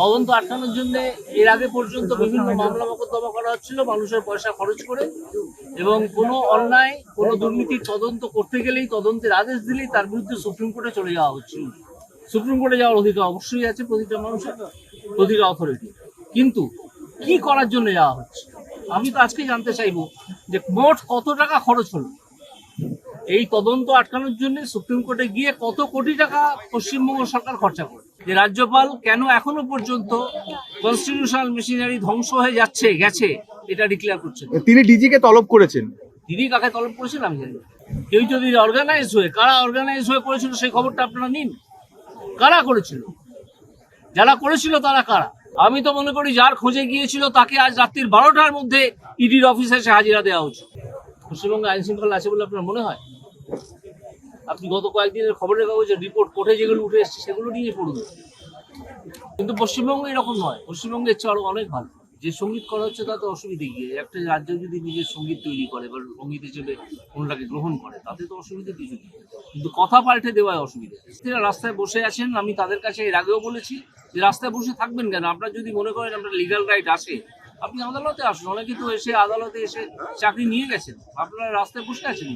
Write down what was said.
তদন্ত আটকানোর জন্য এর আগে পর্যন্ত বিভিন্ন মামলা মোকদ্দমা করা হচ্ছিল, মানুষের পয়সা খরচ করে এবং কোনো অন্যায়, কোনো দুর্নীতির তদন্ত করতে গেলেই তদন্তের আদেশ দিলেই তার বিরুদ্ধে সুপ্রিম কোর্টে চলে যাওয়া হচ্ছিল। সুপ্রিম কোর্টে যাওয়ার অধিকার অবশ্যই আছে প্রতিটা মানুষের, প্রতিটা অথরিটি কিন্তু কি করার জন্য যাওয়া হচ্ছে? আমি তো আজকে জানতে চাইব যে মোট কত টাকা খরচ হলো? এই তদন্ত আটকানোর জন্য সুপ্রিম কোর্টে গিয়ে কত কোটি টাকা পশ্চিমবঙ্গ সরকার খরচা করে যে রাজ্যপাল কেন এখনও পর্যন্ত কনস্টিটিউশনাল মেশিনারি ধ্বংস হয়ে যাচ্ছে গেছে এটা ডিক্লেয়ার করছেন। তিনি ডিজিকে তলব করেছেন। দিদি কাকে তলব করেছেন আমি জানি। কেউ যদি অর্গানাইজ হয়ে কারা অর্গানাইজ হয়ে করেছিল সেই খবরটা আপনারা নিন। কারা করেছিল? যারা করেছিল তারা কারা? আমি তো মনে করি যার খোঁজে গিয়েছিল তাকে আজ রাত্রির বারোটার মধ্যে ইডির অফিসে এসে হাজিরা দেওয়া উচিত পশ্চিমবঙ্গে আইন শৃঙ্খলা আছে বলে আপনার মনে হয়? আপনি গত কয়েকদিনের খবরের কাগজের রিপোর্ট কোর্টে যেগুলো উঠে এসছে সেগুলো নিয়ে পড়ুন। কিন্তু পশ্চিমবঙ্গ এরকম নয়। পশ্চিমবঙ্গের চেয়ে আরও অনেক ভালো। যে সংগীত করা হচ্ছে তাতে অসুবিধে গিয়ে একটা রাজ্য যদি নিজের সংগীত তৈরি করে বা সংগীত হিসেবে কোনটাকে গ্রহণ করে, তাতে তো অসুবিধে কিছু নেই। কিন্তু কথা পাল্টে দেওয়ায় অসুবিধা। যারা রাস্তায় বসে আছেন, আমি তাদের কাছে এর আগেও বলেছি যে রাস্তায় বসে থাকবেন কেন? আপনার যদি মনে করেন আপনার লিগাল রাইট আসে আপনি আদালতে আসুন। অনেকে তো এসে আদালতে এসে চাকরি নিয়ে গেছেন। আপনারা রাস্তায় বসে আছেন?